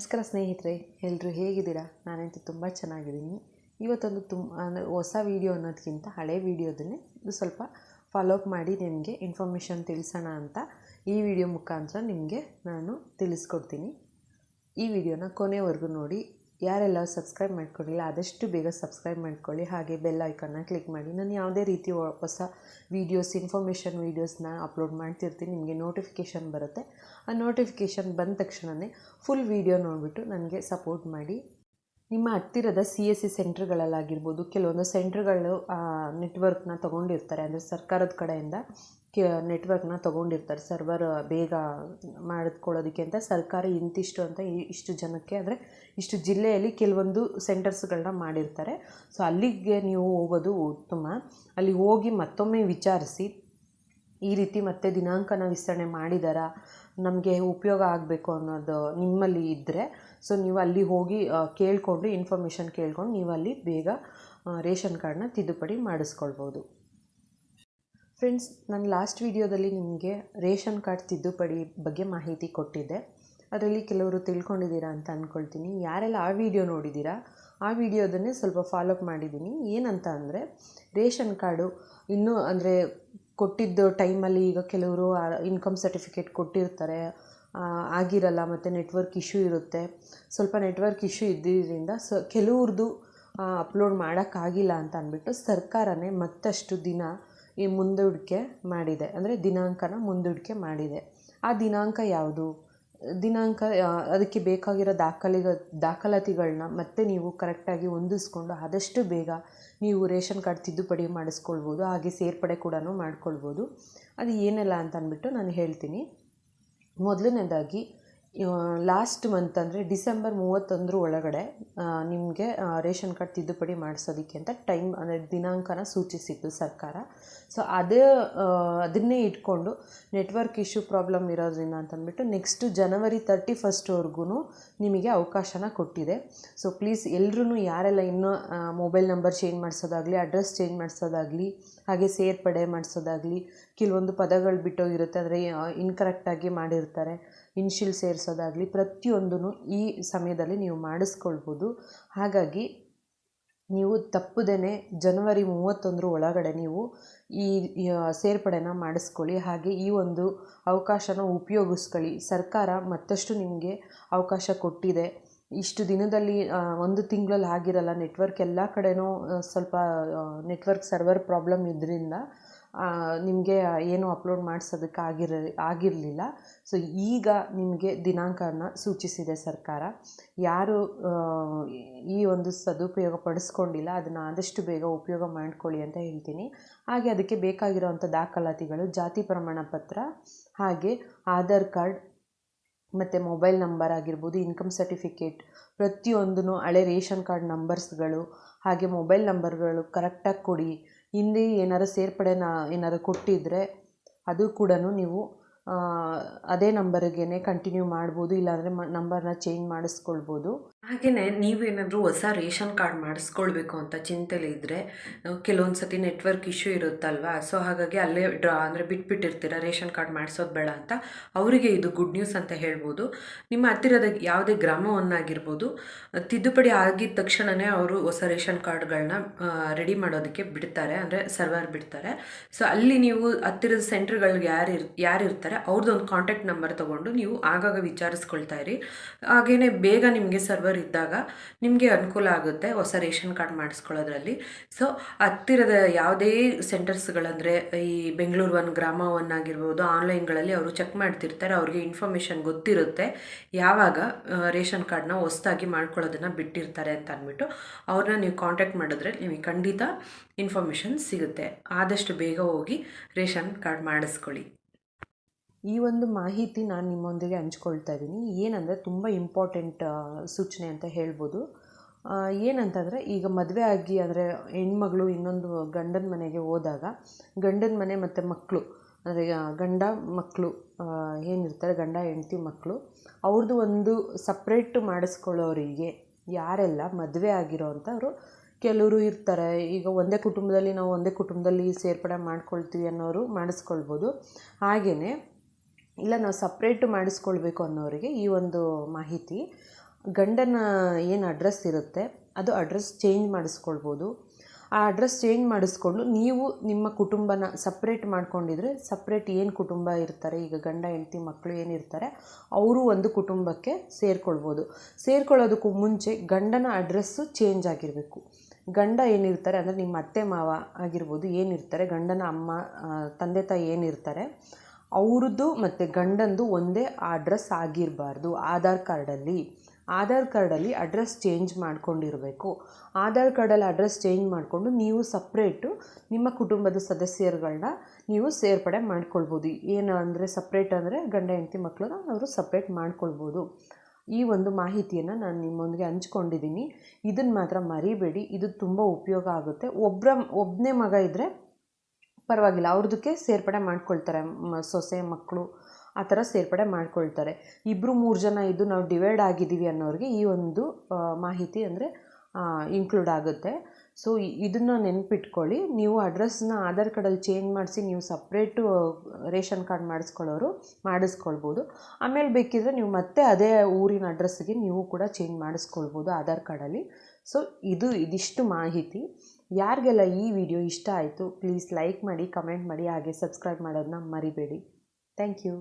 ನಮಸ್ಕಾರ ಸ್ನೇಹಿತರೆ ಎಲ್ಲರೂ ಹೇಗಿದ್ದೀರಾ? ನಾನಂತೂ ತುಂಬ ಚೆನ್ನಾಗಿದ್ದೀನಿ. ಇವತ್ತೊಂದು ತುಂಬ ಅಂದರೆ ಹೊಸ ವೀಡಿಯೋ ಅನ್ನೋದಕ್ಕಿಂತ ಹಳೆ ವೀಡಿಯೋದನ್ನೇ ಇದು ಸ್ವಲ್ಪ ಫಾಲೋ ಅಪ್ ಮಾಡಿ ನಿಮಗೆ ಇನ್ಫಾರ್ಮೇಷನ್ ತಿಳಿಸೋಣ ಅಂತ ಈ ವಿಡಿಯೋ ಮುಖಾಂತರ ನಿಮಗೆ ನಾನು ತಿಳಿಸ್ಕೊಡ್ತೀನಿ. ಈ ವಿಡಿಯೋನ ಕೊನೆವರೆಗೂ ನೋಡಿ. ಯಾರೆಲ್ಲ ಸಬ್ಸ್ಕ್ರೈಬ್ ಮಾಡ್ಕೊಂಡಿಲ್ಲ, ಆದಷ್ಟು ಬೇಗ ಸಬ್ಸ್ಕ್ರೈಬ್ ಮಾಡ್ಕೊಳ್ಳಿ. ಹಾಗೆ ಬೆಲ್ ಐಕನ್ನ ಕ್ಲಿಕ್ ಮಾಡಿ. ನಾನು ಯಾವುದೇ ರೀತಿ ಹೊಸ ವೀಡಿಯೋಸ್ ಇನ್ಫಾರ್ಮೇಷನ್ ವೀಡಿಯೋಸ್ನ ಅಪ್ಲೋಡ್ ಮಾಡ್ತಿರ್ತೀನಿ, ನಿಮಗೆ ನೋಟಿಫಿಕೇಷನ್ ಬರುತ್ತೆ. ಆ ನೋಟಿಫಿಕೇಷನ್ ಬಂದ ತಕ್ಷಣವೇ ಫುಲ್ ವೀಡಿಯೋ ನೋಡಿಬಿಟ್ಟು ನನಗೆ ಸಪೋರ್ಟ್ ಮಾಡಿ. ನಿಮ್ಮ ಹತ್ತಿರದ ಸಿ ಎಸ್ ಸಿ ಸೆಂಟ್ರ್ಗಳಲ್ಲಾಗಿರ್ಬೋದು ಕೆಲವೊಂದು ಸೆಂಟ್ರ್ಗಳು ನೆಟ್ವರ್ಕ್ನ ತೊಗೊಂಡಿರ್ತಾರೆ, ಅಂದರೆ ಸರ್ಕಾರದ ಕಡೆಯಿಂದ. ಕೆ ನೆಟ್ವರ್ಕ್ನ ತೊಗೊಂಡಿರ್ತಾರೆ. ಸರ್ವರ್ ಬೇಗ ಮಾಡಿಕೊಳ್ಳೋದಕ್ಕೆ ಅಂತ ಸರ್ಕಾರ ಇಂತಿಷ್ಟು ಅಂತ ಇಷ್ಟು ಜನಕ್ಕೆ ಅಂದರೆ ಇಷ್ಟು ಜಿಲ್ಲೆಯಲ್ಲಿ ಕೆಲವೊಂದು ಸೆಂಟರ್ಸ್ಗಳನ್ನ ಮಾಡಿರ್ತಾರೆ. ಸೊ ಅಲ್ಲಿಗೆ ನೀವು ಹೋಗೋದು ಉತ್ತಮ. ಅಲ್ಲಿ ಹೋಗಿ ಮತ್ತೊಮ್ಮೆ ವಿಚಾರಿಸಿ, ಈ ರೀತಿ ಮತ್ತೆ ದಿನಾಂಕನ ವಿಸ್ತರಣೆ ಮಾಡಿದಾರ, ನಮಗೆ ಉಪಯೋಗ ಆಗಬೇಕು ಅನ್ನೋದು ನಿಮ್ಮಲ್ಲಿ ಇದ್ದರೆ ಸೊ ನೀವು ಅಲ್ಲಿ ಹೋಗಿ ಕೇಳಿಕೊಂಡು ಇನ್ಫಾರ್ಮೇಷನ್ ಕೇಳ್ಕೊಂಡು ನೀವು ಅಲ್ಲಿ ಬೇಗ ರೇಷನ್ ಕಾರ್ಡನ್ನ ತಿದ್ದುಪಡಿ ಮಾಡಿಸ್ಕೊಳ್ಬೋದು. ಫ್ರೆಂಡ್ಸ್ ನಾನು ಲಾಸ್ಟ್ ವಿಡಿಯೋದಲ್ಲಿ ನಿಮಗೆ ರೇಷನ್ ಕಾರ್ಡ್ ತಿದ್ದುಪಡಿ ಬಗ್ಗೆ ಮಾಹಿತಿ ಕೊಟ್ಟಿದ್ದೆ. ಅದರಲ್ಲಿ ಕೆಲವರು ತಿಳ್ಕೊಂಡಿದ್ದೀರಾ ಅಂತ ಅಂದ್ಕೊಳ್ತೀನಿ ಯಾರೆಲ್ಲ ಆ ವಿಡಿಯೋ ನೋಡಿದ್ದೀರಾ, ಆ ವಿಡಿಯೋದನ್ನೇ ಸ್ವಲ್ಪ ಫಾಲೋಅಪ್ ಮಾಡಿದ್ದೀನಿ. ಏನಂತ ಅಂದರೆ, ರೇಷನ್ ಕಾರ್ಡು ಇನ್ನೂ ಅಂದರೆ ಕೊಟ್ಟಿದ್ದು ಟೈಮಲ್ಲಿ ಈಗ ಕೆಲವರು ಇನ್ಕಮ್ ಸರ್ಟಿಫಿಕೇಟ್ ಕೊಟ್ಟಿರ್ತಾರೆ. ಆಗಿರಲ್ಲ, ಮತ್ತು ನೆಟ್ವರ್ಕ್ ಇಶ್ಯೂ ಇರುತ್ತೆ. ಸ್ವಲ್ಪ ನೆಟ್ವರ್ಕ್ ಇಶ್ಯೂ ಇದ್ದಿದ್ದರಿಂದ ಸ ಕೆಲವ್ರದ್ದು ಅಪ್ಲೋಡ್ ಮಾಡೋಕ್ಕಾಗಿಲ್ಲ ಅಂತ ಅಂದ್ಬಿಟ್ಟು ಸರ್ಕಾರನೇ ಮತ್ತಷ್ಟು ದಿನ ಈ ಮುಂದೂಡಿಕೆ ಮಾಡಿದೆ. ಅಂದರೆ ದಿನಾಂಕನ ಮುಂದೂಡಿಕೆ ಮಾಡಿದೆ. ಆ ದಿನಾಂಕ ಯಾವುದು? ದಿನಾಂಕ ಅದಕ್ಕೆ ಬೇಕಾಗಿರೋ ದಾಖಲೆಗ ದಾಖಲಾತಿಗಳನ್ನ ಮತ್ತೆ ನೀವು ಕರೆಕ್ಟಾಗಿ ಹೊಂದಿಸ್ಕೊಂಡು ಆದಷ್ಟು ಬೇಗ ನೀವು ರೇಷನ್ ಕಾರ್ಡ್ ತಿದ್ದುಪಡಿ ಮಾಡಿಸ್ಕೊಳ್ಬೋದು, ಹಾಗೆ ಸೇರ್ಪಡೆ ಕೂಡ ಮಾಡ್ಕೊಳ್ಬೋದು. ಅದು ಏನೆಲ್ಲ ಅಂತ ಅಂದ್ಬಿಟ್ಟು ನಾನು ಹೇಳ್ತೀನಿ. ಮೊದಲನೇದಾಗಿ ಲಾಸ್ಟ್ ಮಂತ್ ಅಂದರೆ ಡಿಸೆಂಬರ್ ಮೂವತ್ತೊಂದರ ಒಳಗಡೆ ನಿಮಗೆ ರೇಷನ್ ಕಾರ್ಡ್ ತಿದ್ದುಪಡಿ ಮಾಡಿಸೋದಕ್ಕೆ ಅಂತ ಟೈಮ್, ಅಂದರೆ ದಿನಾಂಕನ ಸೂಚಿಸಿತ್ತು ಸರ್ಕಾರ. ಸೊ ಅದೇ ಅದನ್ನೇ ಇಟ್ಕೊಂಡು ನೆಟ್ವರ್ಕ್ ಇಶ್ಯೂ ಪ್ರಾಬ್ಲಮ್ ಇರೋದ್ರಿಂದ ಅಂತಂದ್ಬಿಟ್ಟು ನೆಕ್ಸ್ಟ್ ಜನವರಿ ತರ್ಟಿ ಫಸ್ಟ್ವರೆಗೂ ನಿಮಗೆ ಅವಕಾಶನ ಕೊಟ್ಟಿದೆ. ಸೊ ಪ್ಲೀಸ್ ಎಲ್ಲರೂ ಯಾರೆಲ್ಲ ಇನ್ನೂ ಮೊಬೈಲ್ ನಂಬರ್ ಚೇಂಜ್ ಮಾಡಿಸೋದಾಗಲಿ ಅಡ್ರೆಸ್ ಚೇಂಜ್ ಮಾಡಿಸೋದಾಗಲಿ, ಹಾಗೆ ಸೇರ್ಪಡೆ ಮಾಡಿಸೋದಾಗಲಿ, ಕೆಲವೊಂದು ಪದಗಳು ಬಿಟ್ಟೋಗಿರುತ್ತೆ, ಅಂದರೆ ಇನ್ಕರೆಕ್ಟಾಗಿ ಮಾಡಿರ್ತಾರೆ. ಇನ್ಶಿಲ್ ಸೇರಿಸೋದಾಗಲಿ ಪ್ರತಿಯೊಂದೂ ಈ ಸಮಯದಲ್ಲಿ ನೀವು ಮಾಡಿಸ್ಕೊಳ್ಬೋದು. ಹಾಗಾಗಿ ನೀವು ತಪ್ಪದೇ ಜನವರಿ ಮೂವತ್ತೊಂದರ ಒಳಗಡೆ ನೀವು ಈ ಸೇರ್ಪಡೆನ ಮಾಡಿಸ್ಕೊಳ್ಳಿ. ಹಾಗೆ ಈ ಒಂದು ಅವಕಾಶನ ಉಪಯೋಗಿಸ್ಕೊಳ್ಳಿ. ಸರ್ಕಾರ ಮತ್ತಷ್ಟು ನಿಮಗೆ ಅವಕಾಶ ಕೊಟ್ಟಿದೆ. ಇಷ್ಟು ದಿನದಲ್ಲಿ ಒಂದು ತಿಂಗಳಲ್ಲಿ ಆಗಿರಲ್ಲ, ನೆಟ್ವರ್ಕ್ ಎಲ್ಲ ಕಡೆಯೂ ಸ್ವಲ್ಪ ನೆಟ್ವರ್ಕ್ ಸರ್ವರ್ ಪ್ರಾಬ್ಲಮ್ ಇದರಿಂದ ನಿಮಗೆ ಏನು ಅಪ್ಲೋಡ್ ಮಾಡಿಸೋದಕ್ಕೆ ಆಗಿರ, ಆಗಿರಲಿಲ್ಲ. ಸೊ ಈಗ ನಿಮಗೆ ದಿನಾಂಕನ ಸೂಚಿಸಿದೆ ಸರ್ಕಾರ. ಯಾರು ಈ ಒಂದು ಸದುಪಯೋಗ ಪಡಿಸ್ಕೊಂಡಿಲ್ಲ, ಅದನ್ನು ಆದಷ್ಟು ಬೇಗ ಉಪಯೋಗ ಮಾಡ್ಕೊಳ್ಳಿ ಅಂತ ಹೇಳ್ತೀನಿ. ಹಾಗೆ ಅದಕ್ಕೆ ಬೇಕಾಗಿರೋವಂಥ ದಾಖಲಾತಿಗಳು, ಜಾತಿ ಪ್ರಮಾಣ ಪತ್ರ, ಹಾಗೆ ಆಧಾರ್ ಕಾರ್ಡ್, ಮತ್ತು ಮೊಬೈಲ್ ನಂಬರ್ ಆಗಿರ್ಬೋದು, ಇನ್ಕಮ್ ಸರ್ಟಿಫಿಕೇಟ್ ಪ್ರತಿಯೊಂದೂ ಹಳೆ ರೇಷನ್ ಕಾರ್ಡ್ ನಂಬರ್ಸ್ಗಳು, ಹಾಗೆ ಮೊಬೈಲ್ ನಂಬರ್ಗಳು ಕರೆಕ್ಟಾಗಿ ಕೊಡಿ. ಹಿಂದೆ ಏನಾರು ಸೇರ್ಪಡೆನ ಏನಾದ್ರು ಕೊಟ್ಟಿದ್ದರೆ ಅದು ಕೂಡ ನೀವು ಅದೇ ನಂಬರ್ಗೇನೆ ಕಂಟಿನ್ಯೂ ಮಾಡ್ಬೋದು, ಇಲ್ಲಾಂದರೆ ಮ, ನಂಬರ್ನ ಚೇಂಜ್ ಮಾಡಿಸ್ಕೊಳ್ಬೋದು. ಹಾಗೆಯೇ ನೀವೇನಾದರೂ ಹೊಸ ರೇಷನ್ ಕಾರ್ಡ್ ಮಾಡಿಸ್ಕೊಳ್ಬೇಕು ಅಂತ ಚಿಂತೆಲಿ ಇದ್ದರೆ ಕೆಲವೊಂದು ಸತಿ ನೆಟ್ವರ್ಕ್ ಇಶ್ಯೂ ಇರುತ್ತಲ್ವಾ? ಸೊ ಹಾಗಾಗಿ ಅಲ್ಲೇ ಡ್ರಾ, ಅಂದರೆ ಬಿಟ್ಬಿಟ್ಟಿರ್ತೀರ, ರೇಷನ್ ಕಾರ್ಡ್ ಮಾಡಿಸೋದು ಬೇಡ ಅಂತ? ಅವರಿಗೆ ಇದು ಗುಡ್ ನ್ಯೂಸ್ ಅಂತ ಹೇಳ್ಬೋದು. ನಿಮ್ಮ ಹತ್ತಿರದ ಯಾವುದೇ ಗ್ರಾಮವನ್ನಾಗಿರ್ಬೋದು, ತಿದ್ದುಪಡಿ ಆಗಿದ ತಕ್ಷಣವೇ ಅವರು ಹೊಸ ರೇಷನ್ ಕಾರ್ಡ್ಗಳನ್ನ ರೆಡಿ ಮಾಡೋದಕ್ಕೆ ಬಿಡ್ತಾರೆ, ಅಂದರೆ ಸರ್ವರ್ ಬಿಡ್ತಾರೆ. ಸೊ ಅಲ್ಲಿ ನೀವು ಹತ್ತಿರದ ಸೆಂಟ್ರ್ಗಳಿಗೆ ಯಾರು ಇರ್ ಯಾರು ಇರ್ತಾರೆ ಅವ್ರದ್ದೊಂದು ಕಾಂಟ್ಯಾಕ್ಟ್ ನಂಬರ್ ತೊಗೊಂಡು ನೀವು ಆಗಾಗ ವಿಚಾರಿಸ್ಕೊಳ್ತಾ ಇರಿ. ಹಾಗೇ ಬೇಗ ನಿಮಗೆ ಸರ್ವರ್ ಇದ್ದಾಗ ನಿಮಗೆ ಅನುಕೂಲ ಆಗುತ್ತೆ ಹೊಸ ರೇಷನ್ ಕಾರ್ಡ್ ಮಾಡಿಸ್ಕೊಳ್ಳೋದ್ರಲ್ಲಿ. ಸೊ ಹತ್ತಿರದ ಯಾವುದೇ ಸೆಂಟರ್ಸ್ಗಳಂದರೆ ಈ ಬೆಂಗಳೂರು ಒನ್ ಗ್ರಾಮ ಒನ್ ಆಗಿರ್ಬೋದು ಆನ್ಲೈನ್ಗಳಲ್ಲಿ ಅವರು ಚೆಕ್ ಮಾಡ್ತಿರ್ತಾರೆ, ಅವ್ರಿಗೆ ಇನ್ಫಾರ್ಮೇಷನ್ ಗೊತ್ತಿರುತ್ತೆ ಯಾವಾಗ ರೇಷನ್ ಕಾರ್ಡ್ನ ಹೊಸ್ದಾಗಿ ಮಾಡ್ಕೊಳ್ಳೋದನ್ನು ಬಿಟ್ಟಿರ್ತಾರೆ ಅಂತ ಅಂದ್ಬಿಟ್ಟು ಅವ್ರನ್ನ ನೀವು ಕಾಂಟ್ಯಾಕ್ಟ್ ಮಾಡಿದ್ರೆ ನಿಮಗೆ ಖಂಡಿತ ಇನ್ಫಾರ್ಮೇಷನ್ ಸಿಗುತ್ತೆ. ಆದಷ್ಟು ಬೇಗ ಹೋಗಿ ರೇಷನ್ ಕಾರ್ಡ್ ಮಾಡಿಸ್ಕೊಳ್ಳಿ. ಈ ಒಂದು ಮಾಹಿತಿ ನಾನು ನಿಮ್ಮೊಂದಿಗೆ ಹಂಚ್ಕೊಳ್ತಾ ಇದ್ದೀನಿ ಏನಂದರೆ ತುಂಬ ಇಂಪಾರ್ಟೆಂಟ್ ಸೂಚನೆ ಅಂತ ಹೇಳ್ಬೋದು. ಏನಂತಂದರೆ ಈಗ ಮದುವೆ ಆಗಿ ಅಂದರೆ ಹೆಣ್ಮಗಳು ಇನ್ನೊಂದು ಗಂಡನ ಮನೆಗೆ ಹೋದಾಗ, ಗಂಡನ ಮನೆ ಮತ್ತು ಮಕ್ಕಳು ಅಂದರೆ ಗಂಡ ಮಕ್ಕಳು ಏನಿರ್ತಾರೆ, ಗಂಡ ಹೆಂಡತಿ ಮಕ್ಕಳು ಅವ್ರದ್ದು ಒಂದು ಸಪ್ರೇಟ್ ಮಾಡಿಸ್ಕೊಳ್ಳೋರಿಗೆ ಯಾರೆಲ್ಲ ಮದುವೆ ಆಗಿರೋವಂಥವ್ರು ಕೆಲವರು ಇರ್ತಾರೆ. ಈಗ ಒಂದೇ ಕುಟುಂಬದಲ್ಲಿ ನಾವು ಒಂದೇ ಕುಟುಂಬದಲ್ಲಿ ಸೇರ್ಪಡೆ ಮಾಡ್ಕೊಳ್ತೀವಿ ಅನ್ನೋರು ಮಾಡಿಸ್ಕೊಳ್ಬೋದು. ಹಾಗೆಯೇ ಇಲ್ಲ, ನಾವು ಸಪ್ರೇಟ್ ಮಾಡಿಸ್ಕೊಳ್ಬೇಕು ಅನ್ನೋರಿಗೆ ಈ ಒಂದು ಮಾಹಿತಿ. ಗಂಡನ ಏನು ಅಡ್ರೆಸ್ ಇರುತ್ತೆ, ಅದು ಅಡ್ರೆಸ್ ಚೇಂಜ್ ಮಾಡಿಸ್ಕೊಳ್ಬೋದು. ಆ ಅಡ್ರೆಸ್ ಚೇಂಜ್ ಮಾಡಿಸ್ಕೊಂಡು ನೀವು ನಿಮ್ಮ ಕುಟುಂಬನ ಸಪ್ರೇಟ್ ಮಾಡ್ಕೊಂಡಿದ್ರೆ ಸಪ್ರೇಟ್ ಏನು ಕುಟುಂಬ ಇರ್ತಾರೆ, ಈಗ ಗಂಡ, ಹೆಂಡತಿ ಮಕ್ಕಳು ಏನಿರ್ತಾರೆ ಅವರು ಒಂದು ಕುಟುಂಬಕ್ಕೆ ಸೇರ್ಕೊಳ್ಬೋದು. ಸೇರ್ಕೊಳ್ಳೋದಕ್ಕೂ ಮುಂಚೆ ಗಂಡನ ಅಡ್ರೆಸ್ಸು ಚೇಂಜ್ ಆಗಿರಬೇಕು. ಗಂಡ ಏನಿರ್ತಾರೆ ಅಂದರೆ ನಿಮ್ಮ ಅತ್ತೆ, ಮಾವ ಆಗಿರ್ಬೋದು ಏನಿರ್ತಾರೆ ಗಂಡನ ಅಮ್ಮ ತಂದೆ, ತಾಯಿ ಏನಿರ್ತಾರೆ ಅವ್ರದ್ದು ಮತ್ತು ಗಂಡಂದು ಒಂದೇ ಅಡ್ರೆಸ್ ಆಗಿರಬಾರ್ದು. ಆಧಾರ್ ಕಾರ್ಡಲ್ಲಿ ಆಧಾರ್ ಕಾರ್ಡಲ್ಲಿ ಅಡ್ರೆಸ್ ಚೇಂಜ್ ಮಾಡ್ಕೊಂಡಿರಬೇಕು. ಆಧಾರ್ ಕಾರ್ಡಲ್ಲಿ ಅಡ್ರೆಸ್ ಚೇಂಜ್ ಮಾಡಿಕೊಂಡು ನೀವು ಸಪ್ರೇಟು ನಿಮ್ಮ ಕುಟುಂಬದ ಸದಸ್ಯರುಗಳನ್ನ ನೀವು ಸೇರ್ಪಡೆ ಮಾಡ್ಕೊಳ್ಬೋದು. ಏನು ಅಂದರೆ ಸಪ್ರೇಟ್ ಅಂದರೆ ಗಂಡ, ಹೆಂಡತಿ ಮಕ್ಕಳನ್ನ ಅವರು ಸಪ್ರೇಟ್ ಮಾಡ್ಕೊಳ್ಬೋದು. ಈ ಒಂದು ಮಾಹಿತಿಯನ್ನು ನಾನು ನಿಮ್ಮೊಂದಿಗೆ ಹಂಚ್ಕೊಂಡಿದ್ದೀನಿ ಇದನ್ನು ಮಾತ್ರ ಮರಿಬೇಡಿ. ಇದು ತುಂಬ ಉಪಯೋಗ ಆಗುತ್ತೆ. ಒಬ್ಬರ ಒಬ್ಬನೇ ಮಗ ಇದ್ದರೆ ಪರವಾಗಿಲ್ಲ ಅವ್ರದಕ್ಕೆ ಸೇರ್ಪಡೆ ಮಾಡ್ಕೊಳ್ತಾರೆ. ಸೊಸೆ ಮಕ್ಕಳು ಆ ಥರ ಸೇರ್ಪಡೆ ಮಾಡ್ಕೊಳ್ತಾರೆ. ಇಬ್ಬರು ಮೂರು ಜನ ಇದ್ದು ನಾವು ಡಿವೈಡ್ ಆಗಿದ್ದೀವಿ ಅನ್ನೋರಿಗೆ ಈ ಒಂದು ಮಾಹಿತಿ ಅಂದರೆ ಇನ್ಕ್ಲೂಡ್ ಆಗುತ್ತೆ. ಸೊ ಇದನ್ನು ನೆನಪಿಟ್ಕೊಳ್ಳಿ. ನೀವು ಅಡ್ರೆಸ್ನ ಆಧಾರ್ ಕಾರ್ಡಲ್ಲಿ ಚೇಂಜ್ ಮಾಡಿಸಿ ನೀವು ಸಪ್ರೇಟು ರೇಷನ್ ಕಾರ್ಡ್ ಮಾಡಿಸ್ಕೊಳ್ಳೋರು ಮಾಡಿಸ್ಕೊಳ್ಬೋದು. ಆಮೇಲೆ ಬೇಕಿದ್ರೆ ನೀವು ಮತ್ತೆ ಅದೇ ಊರಿನ ಅಡ್ರೆಸ್ಸಿಗೆ ನೀವು ಕೂಡ ಚೇಂಜ್ ಮಾಡಿಸ್ಕೊಳ್ಬೋದು ಆಧಾರ್ ಕಾರ್ಡಲ್ಲಿ. ಸೊ ಇದು ಇದಿಷ್ಟು ಮಾಹಿತಿ. ಯಾರಿಗೆಲ್ಲ ಈ ವಿಡಿಯೋ ಇಷ್ಟ ಆಯಿತು, ಪ್ಲೀಸ್ ಲೈಕ್ ಮಾಡಿ, ಕಮೆಂಟ್ ಮಾಡಿ, ಹಾಗೆ ಸಬ್ಸ್ಕ್ರೈಬ್ ಮಾಡೋದನ್ನ ಮರಿಬೇಡಿ. Thank you.